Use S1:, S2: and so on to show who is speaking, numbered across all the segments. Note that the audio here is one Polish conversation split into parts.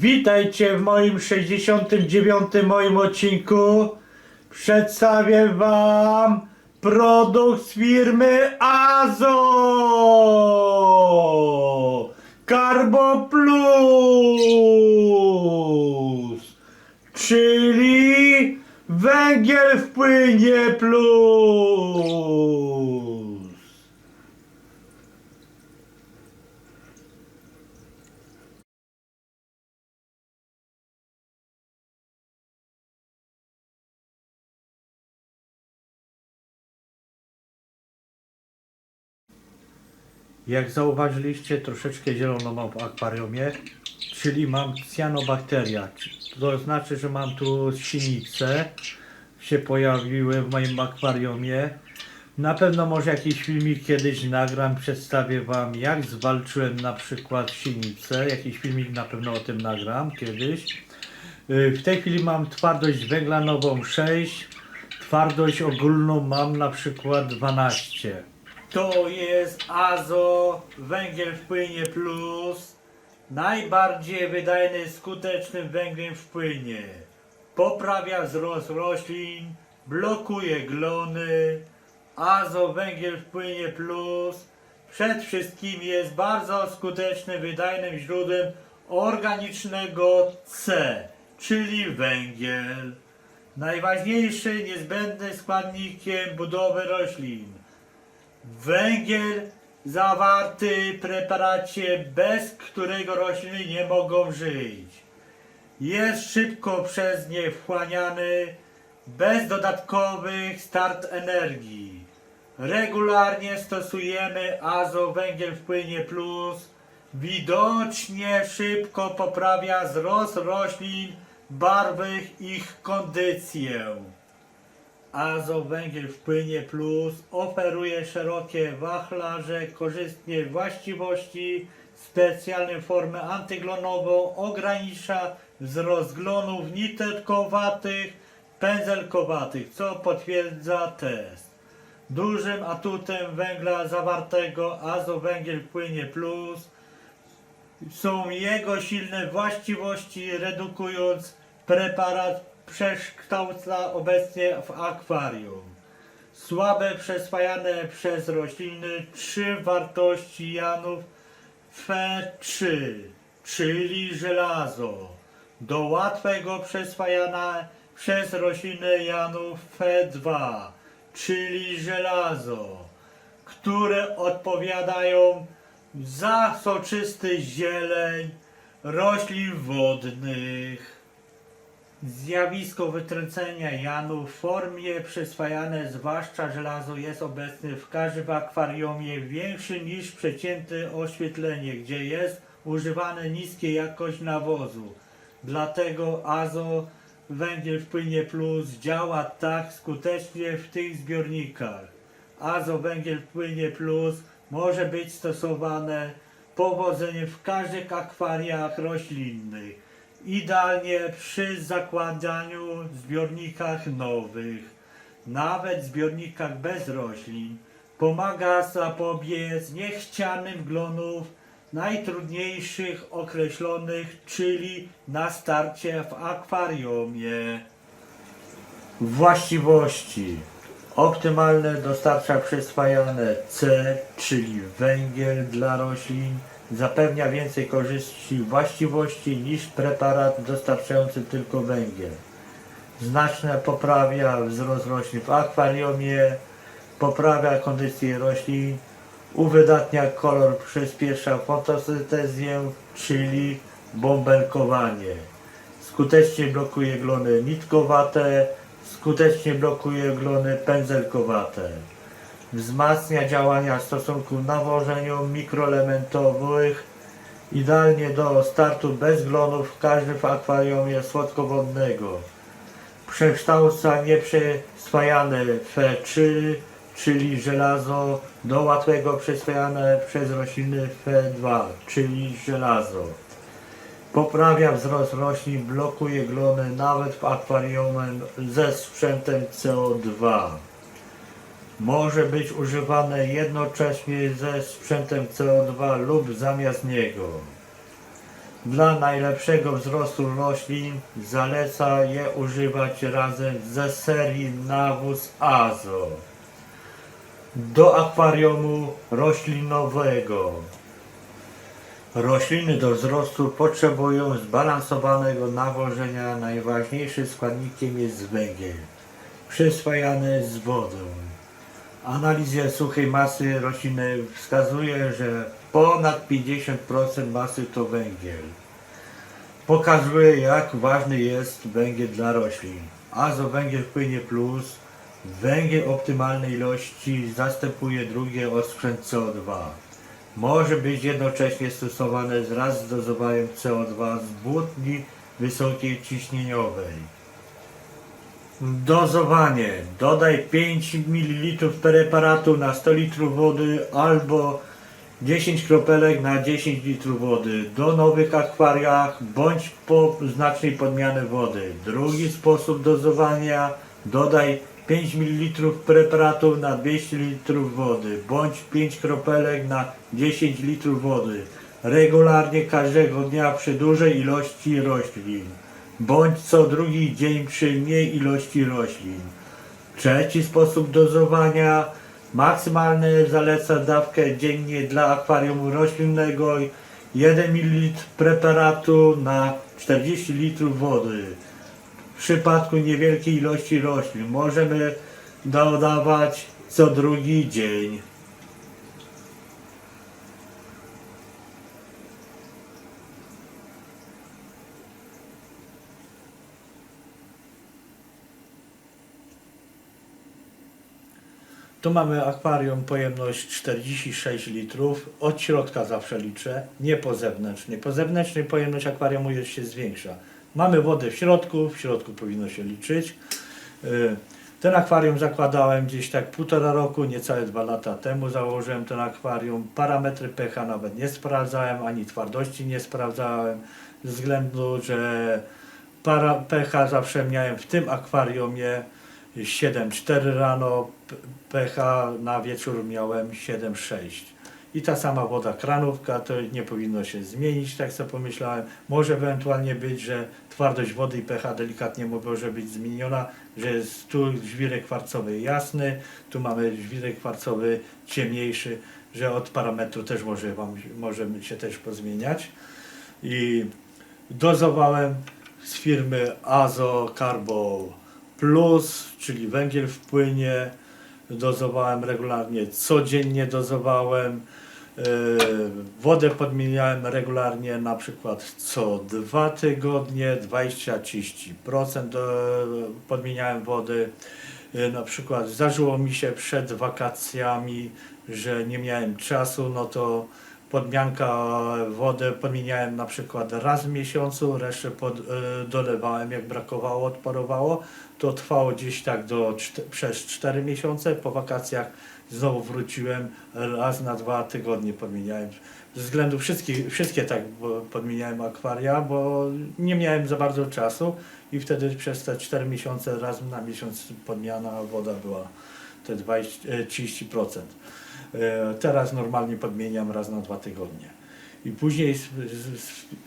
S1: Witajcie w moim 69. moim odcinku. Przedstawię wam produkt z firmy Azo Carbo Plus czyli węgiel w płynie plus. Jak zauważyliście, troszeczkę zielono mam w akwariumie, czyli mam cyanobakteria. To znaczy, że mam tu sinice się pojawiły w moim akwariumie. Na pewno może jakiś filmik kiedyś nagram, przedstawię Wam jak zwalczyłem na przykład sinicę. Jakiś filmik na pewno o tym nagram kiedyś. Y, W tej chwili mam twardość węglanową 6, twardość ogólną mam na przykład 12. To jest Azo Węgiel w płynie plus. Najbardziej wydajny, skutecznym węglem w płynie. Poprawia wzrost roślin, blokuje glony. Azo Węgiel w płynie plus. Przed wszystkim jest bardzo skutecznym, wydajnym źródłem organicznego C, czyli węgiel. Najważniejszy, niezbędny składnikiem budowy roślin. Węgiel zawarty w preparacie, bez którego rośliny nie mogą żyć. Jest szybko przez nie wchłaniany, bez dodatkowych start energii. Regularnie stosujemy azo węgiel w płynie plus. Widocznie szybko poprawia wzrost roślin, barwy ich kondycję. Azo Węgiel w płynie plus oferuje szerokie wachlarze, korzystnie właściwości, specjalną formę antyglonową, ogranicza wzrost glonów niterkowatych, pędzelkowatych, co potwierdza test. Dużym atutem węgla zawartego Azo Węgiel w płynie plus są jego silne właściwości, redukując preparat przekształca obecnie w akwarium. Słabe przeswajane przez rośliny trzy wartości janów Fe3, czyli żelazo, do łatwego przeswajania przez rośliny janów Fe2, czyli żelazo, które odpowiadają za soczysty zieleń roślin wodnych. Zjawisko wytrącenia janu w formie przyswajane, zwłaszcza żelazo, jest obecne w każdym akwariumie większy niż przeciętne oświetlenie, gdzie jest używane niskie jakość nawozu. Dlatego azo węgiel w płynie plus działa tak skutecznie w tych zbiornikach. Azo węgiel w płynie plus może być stosowane powodzeniem w każdych akwariach roślinnych. Idealnie przy zakładaniu zbiornikach nowych, nawet zbiornikach bez roślin. Pomaga zapobiec niechcianym glonów najtrudniejszych określonych, czyli na starcie w akwariumie. Właściwości. Optymalne dostarcza przyswajane C, czyli węgiel dla roślin. Zapewnia więcej korzyści właściwości niż preparat dostarczający tylko węgiel. Znacznie poprawia wzrost roślin w akwariumie, poprawia kondycję roślin, uwydatnia kolor, przyspiesza fotosyntezję, czyli bąbelkowanie. Skutecznie blokuje glony nitkowate, skutecznie blokuje glony pędzelkowate. Wzmacnia działania stosunku nawożeniu mikroelementowych. Idealnie do startu bez glonów w każdym akwariumie słodkowodnego. Przekształca nieprzyswajane Fe3, czyli żelazo, do łatwego przyswajane przez rośliny Fe2, czyli żelazo. Poprawia wzrost roślin, blokuje glony nawet w akwarium ze sprzętem CO2. Może być używane jednocześnie ze sprzętem CO2 lub zamiast niego. Dla najlepszego wzrostu roślin zaleca je używać razem ze serii nawóz Azo do akwariumu roślinowego. Rośliny do wzrostu potrzebują zbalansowanego nawożenia. Najważniejszym składnikiem jest węgiel, przyswajany z wodą. Analiza suchej masy rośliny wskazuje, że ponad 50% masy to węgiel. Pokazuje, jak ważny jest węgiel dla roślin. Azowęgiel płynie plus, węgiel optymalnej ilości zastępuje drugie osprzęt CO2. Może być jednocześnie stosowane wraz z dozowaniem CO2 z błotni wysokiej ciśnieniowej. Dozowanie. Dodaj 5 ml preparatu na 100 litrów wody albo 10 kropelek na 10 litrów wody do nowych akwariach bądź po znacznej podmiany wody. Drugi sposób dozowania. Dodaj 5 ml preparatu na 200 litrów wody bądź 5 kropelek na 10 litrów wody. Regularnie każdego dnia przy dużej ilości roślin bądź co drugi dzień przy mniej ilości roślin. Trzeci sposób dozowania. Maksymalny zaleca dawkę dziennie dla akwarium roślinnego 1 ml preparatu na 40 litrów wody. W przypadku niewielkiej ilości roślin możemy dodawać co drugi dzień. Tu mamy akwarium, pojemność 46 litrów. Od środka zawsze liczę, nie po zewnętrznej. Po zewnętrznej pojemność akwariumu już się zwiększa. Mamy wodę w środku, w środku powinno się liczyć. Y, Ten akwarium zakładałem gdzieś tak półtora roku, niecałe dwa lata temu założyłem ten akwarium. Parametry pH nawet nie sprawdzałem, ani twardości nie sprawdzałem, ze względu, że para pH zawsze miałem w tym akwariumie 7,4 rano, pH na wieczór miałem 7,6. I ta sama woda kranówka, to nie powinno się zmienić, tak sobie pomyślałem. Może ewentualnie być, że twardość wody i pH delikatnie może być zmieniona, że jest tu żwirek kwarcowy jasny, tu mamy żwirek kwarcowy ciemniejszy, że od parametru też może, wam, może się też pozmieniać. I dozowałem z firmy Azo Carbo Plus, czyli węgiel w płynie. Dozowałem regularnie, codziennie dozowałem. Yy, Wodę podmieniałem regularnie, na przykład co dwa tygodnie, 20-30% do- podmieniałem wody. Yy, Na przykład zdarzyło mi się przed wakacjami, że nie miałem czasu, no to podmianka wody podmieniałem na przykład raz w miesiącu, resztę pod, y, dolewałem jak brakowało, odparowało. To trwało gdzieś tak do przez 4 miesiące. Po wakacjach znowu wróciłem, raz na dwa tygodnie podmieniałem. Ze względu wszystkich, wszystkie tak podmieniałem akwaria, bo nie miałem za bardzo czasu i wtedy przez te 4 miesiące raz na miesiąc podmiana woda była te 20, e, 30%. E, Teraz normalnie podmieniam raz na dwa tygodnie. I później z, z,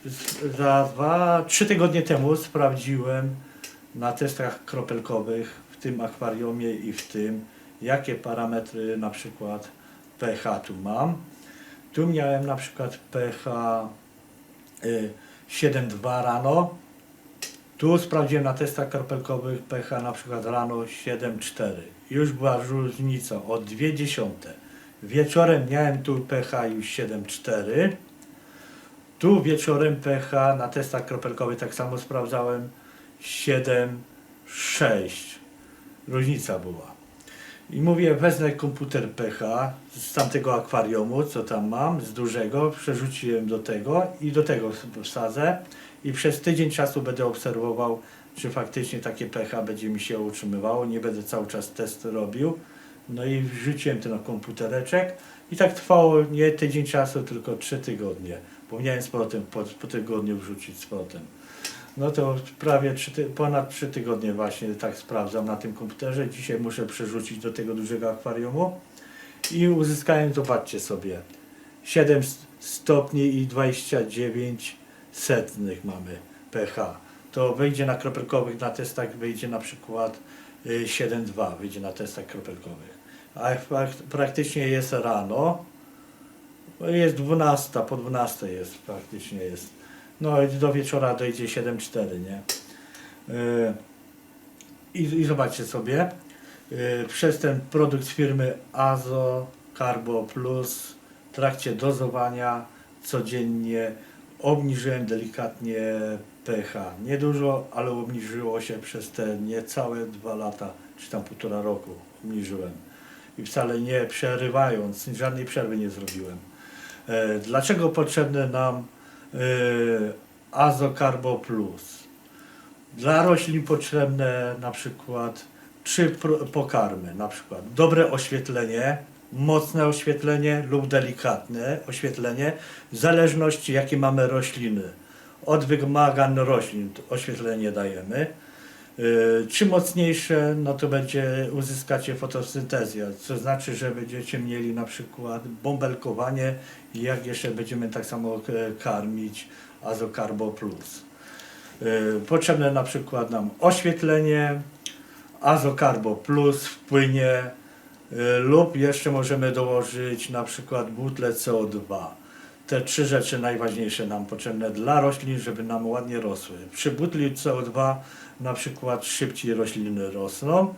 S1: z, za dwa, trzy tygodnie temu sprawdziłem na testach kropelkowych w tym akwariumie i w tym, jakie parametry na przykład pH tu mam. Tu miałem na przykład pH y, 7,2 rano. Tu sprawdziłem na testach kropelkowych pH na przykład rano 7,4. Już była różnica o 2 dziesiąte. Wieczorem miałem tu pH już 7,4. Tu wieczorem pH na testach kropelkowych tak samo sprawdzałem 7,6. Różnica była. I mówię, wezmę komputer pH z tamtego akwariumu, co tam mam, z dużego, przerzuciłem do tego i do tego wsadzę i przez tydzień czasu będę obserwował, czy faktycznie takie pH będzie mi się utrzymywało, nie będę cały czas test robił. No i wrzuciłem to na komputereczek i tak trwało nie tydzień czasu, tylko trzy tygodnie. Pomniałem z powrotem po, po tygodniu wrzucić z powrotem. No to prawie trzy, ponad 3 tygodnie właśnie tak sprawdzam na tym komputerze. Dzisiaj muszę przerzucić do tego dużego akwariumu i uzyskałem, zobaczcie sobie, 7 stopni i 29 setnych mamy pH. To wyjdzie na kropelkowych, na testach wyjdzie na przykład y, 7,2 wyjdzie na testach kropelkowych. A praktycznie jest rano, no jest 12, po 12 jest praktycznie jest. No i do wieczora dojdzie 7,4, nie? Y, I, I zobaczcie sobie, y, przez ten produkt firmy Azo Carbo Plus w trakcie dozowania codziennie obniżyłem delikatnie pH. Niedużo, ale obniżyło się przez te niecałe dwa lata, czy tam półtora roku obniżyłem. I wcale nie przerywając, żadnej przerwy nie zrobiłem. E, Dlaczego potrzebne nam e, Azo Carbo Plus? Dla roślin potrzebne na przykład trzy pokarmy, na przykład dobre oświetlenie, mocne oświetlenie lub delikatne oświetlenie, w zależności jakie mamy rośliny. Od wymagań roślin oświetlenie dajemy. Yy, Czym mocniejsze, no to będzie uzyskacie fotosyntezję, co znaczy, że będziecie mieli na przykład bąbelkowanie jak jeszcze będziemy tak samo e, karmić Azocarbo Plus. Yy, Potrzebne na przykład nam oświetlenie, Azocarbo Plus w płynie yy, lub jeszcze możemy dołożyć na przykład butlę CO2. Te trzy rzeczy najważniejsze nam potrzebne dla roślin, żeby nam ładnie rosły. Przy butli CO2 na przykład szybciej rośliny rosną.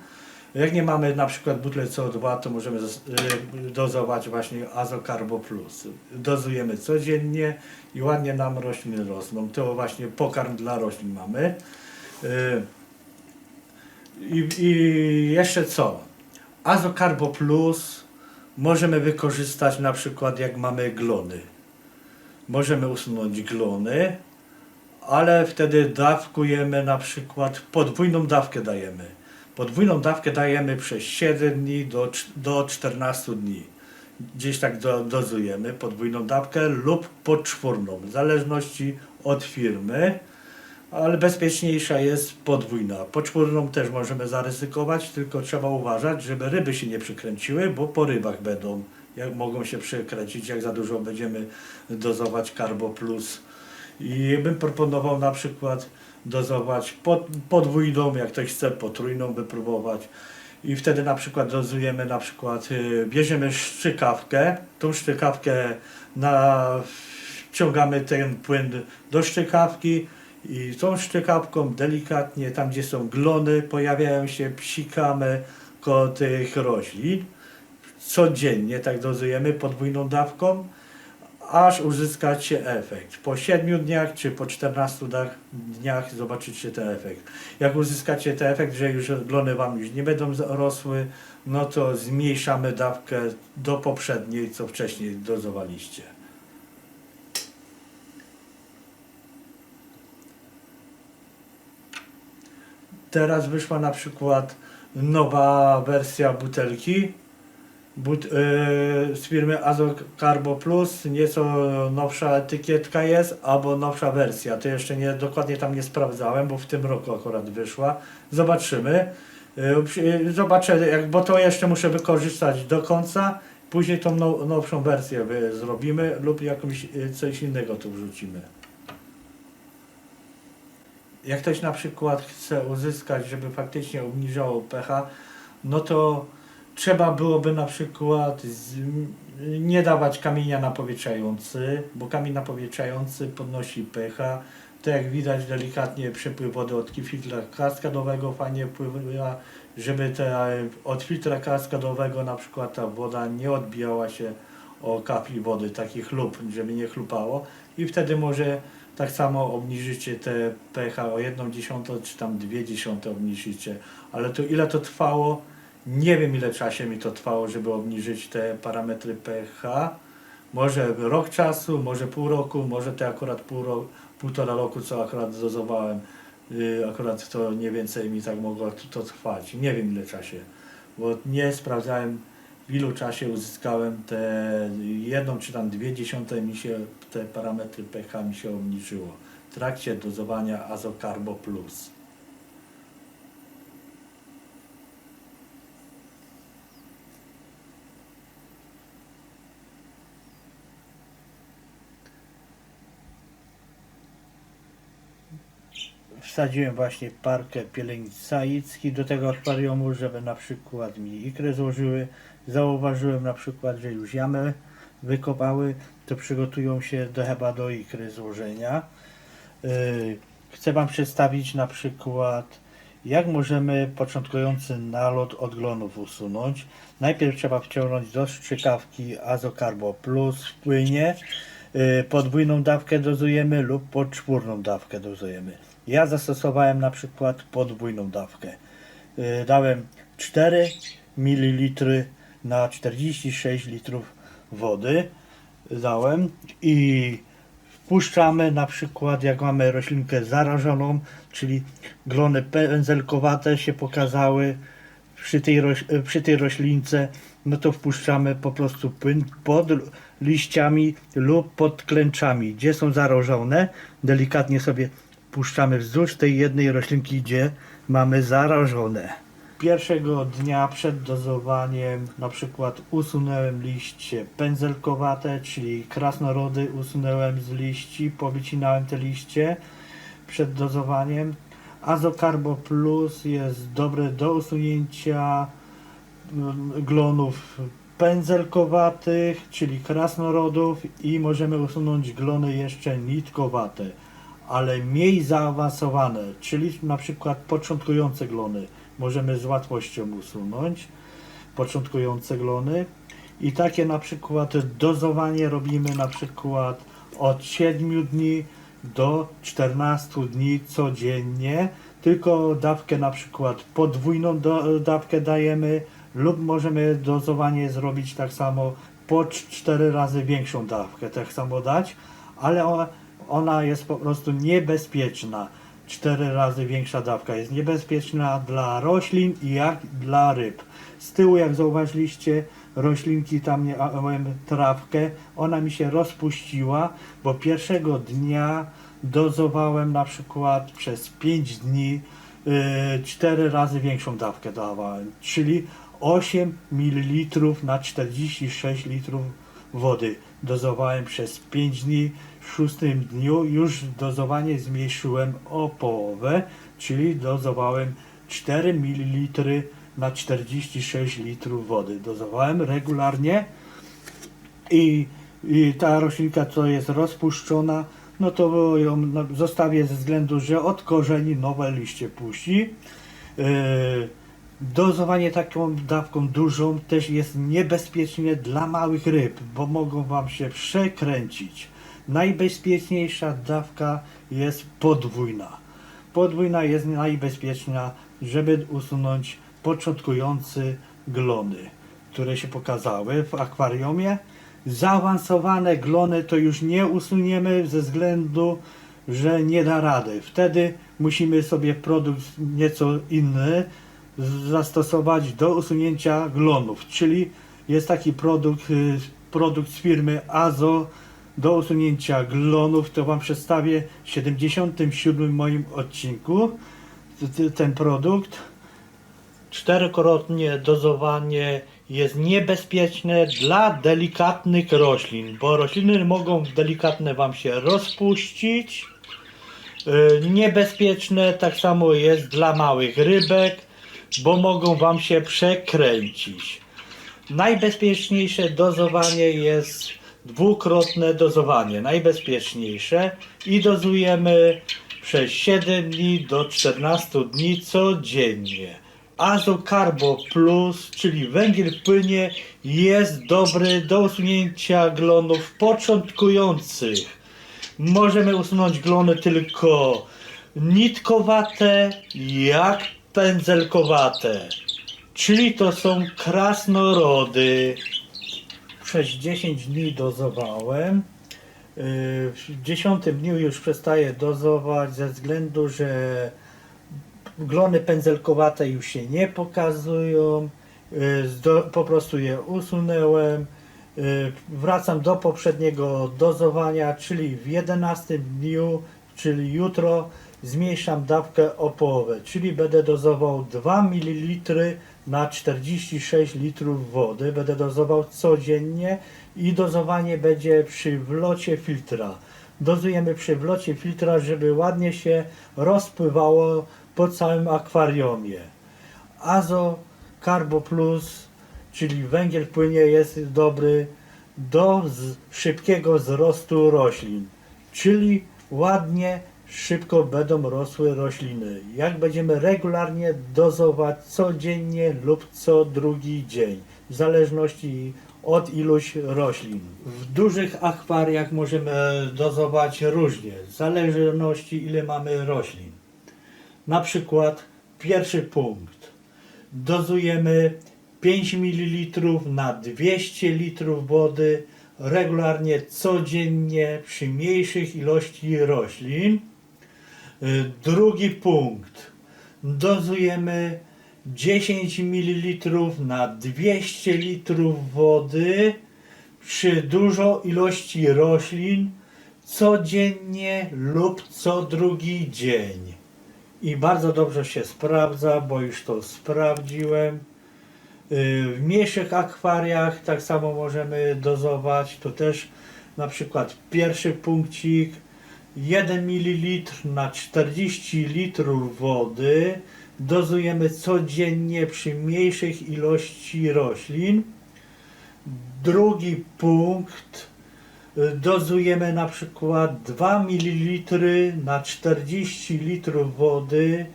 S1: Jak nie mamy na przykład butle CO2, to możemy y, dozować właśnie Azocarbo Plus. Dozujemy codziennie i ładnie nam rośliny rosną. To właśnie pokarm dla roślin mamy. Y, I, i jeszcze co? Azocarbo Plus możemy wykorzystać na przykład jak mamy glony. Możemy usunąć glony, ale wtedy dawkujemy na przykład, podwójną dawkę dajemy. Podwójną dawkę dajemy przez 7 dni do, do 14 dni. Gdzieś tak do, dozujemy podwójną dawkę lub podczwórną, w zależności od firmy, ale bezpieczniejsza jest podwójna. Poczwórną też możemy zaryzykować, tylko trzeba uważać, żeby ryby się nie przykręciły, bo po rybach będą, jak mogą się przykręcić, jak za dużo będziemy dozować Carbo Plus. I bym proponował na przykład dozować pod, podwójną, jak ktoś chce potrójną wypróbować. I wtedy na przykład dozujemy na przykład, y, bierzemy szczykawkę, tą szczykawkę na, wciągamy ten płyn do szczykawki i tą szczykawką delikatnie, tam gdzie są glony, pojawiają się, psikamy koło tych roślin. Codziennie tak dozujemy podwójną dawką aż uzyskacie efekt. Po 7 dniach czy po 14 dniach, zobaczycie ten efekt. Jak uzyskacie ten efekt, że już glony Wam już nie będą rosły, no to zmniejszamy dawkę do poprzedniej, co wcześniej dozowaliście. Teraz wyszła na przykład nowa wersja butelki but, y, z firmy Azocarbo Plus. Nieco nowsza etykietka jest, albo nowsza wersja. To jeszcze nie, dokładnie tam nie sprawdzałem, bo w tym roku akurat wyszła. Zobaczymy. Przy- zobaczę, jak, bo to jeszcze muszę wykorzystać do końca. Później tą now, nowszą wersję zrobimy lub jakąś coś innego tu wrzucimy. Jak ktoś na przykład chce uzyskać, żeby faktycznie obniżało pH, no to trzeba byłoby na przykład z, nie dawać kamienia napowietrzający, bo kamień napowietrzający podnosi pH. Tak jak widać delikatnie przepływ wody od filtra kaskadowego fajnie wpływa, żeby te, od filtra kaskadowego na przykład ta woda nie odbijała się o kapli wody, takich lub, żeby nie chlupało i wtedy może tak samo obniżycie te pH o 1 dziesiątą czy tam 2 dziesiąte obniżycie. Ale to ile to trwało? Nie wiem ile czasie mi to trwało, żeby obniżyć te parametry pH. Może rok czasu, może pół roku, może te akurat pół półtora roku, co akurat dozowałem. Yy, akurat to nie więcej mi tak mogło to, to trwać. Nie wiem ile czasie, bo nie sprawdzałem w ilu czasie uzyskałem te jedną czy tam dwie dziesiąte mi się te parametry pH mi się obniżyło w trakcie dozowania Azocarbo Plus. Wsadziłem właśnie parkę pielęgnic saicki do tego akwariumu, żeby na przykład mi ikry złożyły. Zauważyłem na przykład, że już jamy wykopały, to przygotują się do, chyba do ikry złożenia. Yy, Chcę Wam przedstawić na przykład, jak możemy początkujący nalot od glonów usunąć. Najpierw trzeba wciągnąć do strzykawki Azocarbo Plus w płynie. Yy, Podwójną dawkę dozujemy lub podczwórną dawkę dozujemy. Ja zastosowałem na przykład podwójną dawkę. Yy, Dałem 4 ml na 46 litrów wody. Dałem i wpuszczamy na przykład jak mamy roślinkę zarażoną, czyli glony pędzelkowate się pokazały przy tej, roś, przy tej roślince, no to wpuszczamy po prostu płyn pod liściami lub pod klęczami, gdzie są zarażone. Delikatnie sobie puszczamy wzdłuż tej jednej roślinki, gdzie mamy zarażone. Pierwszego dnia przed dozowaniem na przykład usunąłem liście pędzelkowate, czyli krasnorody usunąłem z liści, powycinałem te liście przed dozowaniem. Azocarbo Plus jest dobre do usunięcia mm, glonów pędzelkowatych, czyli krasnorodów i możemy usunąć glony jeszcze nitkowate, ale mniej zaawansowane, czyli na przykład początkujące glony. Możemy z łatwością usunąć, początkujące glony. I takie na przykład dozowanie robimy na przykład od 7 dni do 14 dni codziennie, tylko dawkę na przykład podwójną do, dawkę dajemy lub możemy dozowanie zrobić tak samo po 4 razy większą dawkę, tak samo dać, ale ona jest po prostu niebezpieczna. 4 razy większa dawka jest niebezpieczna dla roślin i jak dla ryb. Z tyłu, jak zauważyliście, roślinki tam miałem trawkę, ona mi się rozpuściła, bo pierwszego dnia dozowałem na przykład przez 5 dni yy, 4 razy większą dawkę dawałem, czyli 8 ml na 46 litrów wody. Dozowałem przez 5 dni. W szóstym dniu już dozowanie zmniejszyłem o połowę, czyli dozowałem 4 ml na 46 litrów wody. Dozowałem regularnie i, i ta roślinka, co jest rozpuszczona, no to ją zostawię ze względu, że od korzeni nowe liście puści. Yy, Dozowanie taką dawką dużą też jest niebezpieczne dla małych ryb, bo mogą Wam się przekręcić. Najbezpieczniejsza dawka jest podwójna. Podwójna jest najbezpieczna, żeby usunąć początkujące glony, które się pokazały w akwariumie. Zaawansowane glony to już nie usuniemy ze względu, że nie da rady. Wtedy musimy sobie produkt nieco inny zastosować do usunięcia glonów, czyli jest taki produkt, y, produkt z firmy Azo do usunięcia glonów, to Wam przedstawię w 77 moim odcinku ten produkt. Czterokrotnie dozowanie jest niebezpieczne dla delikatnych roślin, bo rośliny mogą delikatne Wam się rozpuścić. Y, Niebezpieczne tak samo jest dla małych rybek, bo mogą Wam się przekręcić. Najbezpieczniejsze dozowanie jest dwukrotne dozowanie, najbezpieczniejsze i dozujemy przez 7 dni do 14 dni codziennie. Azocarbo Plus, czyli węgiel w płynie, jest dobry do usunięcia glonów początkujących. Możemy usunąć glony tylko nitkowate, jak pędzelkowate, czyli to są krasnorody. Przez 10 dni dozowałem. W 10 dniu już przestaję dozować ze względu, że glony pędzelkowate już się nie pokazują. Po prostu je usunęłem. Wracam do poprzedniego dozowania, czyli w 11 dniu, czyli jutro zmniejszam dawkę o połowę, czyli będę dozował 2 ml na 46 litrów wody. Będę dozował codziennie i dozowanie będzie przy wlocie filtra. dozujemy przy wlocie filtra, żeby ładnie się rozpływało po całym akwariumie. Azo Carbo Plus, czyli węgiel płynie jest dobry do szybkiego wzrostu roślin, czyli ładnie, szybko będą rosły rośliny. Jak będziemy regularnie dozować codziennie lub co drugi dzień, w zależności od iluś roślin. W dużych akwariach możemy dozować różnie, w zależności ile mamy roślin. Na przykład pierwszy punkt. Dozujemy 5 ml na 200 litrów wody regularnie codziennie przy mniejszych ilości roślin. Y, Drugi punkt. Dozujemy 10 ml na 200 litrów wody przy dużo ilości roślin codziennie lub co drugi dzień. I bardzo dobrze się sprawdza, bo już to sprawdziłem. Y, W mniejszych akwariach tak samo możemy dozować. To też na przykład pierwszy punkcik 1 ml na 40 litrów wody dozujemy codziennie przy mniejszych ilości roślin. Drugi punkt y, dozujemy na przykład 2 ml na 40 litrów wody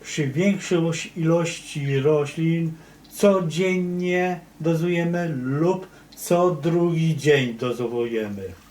S1: przy większej ilości roślin codziennie dozujemy lub co drugi dzień dozowujemy.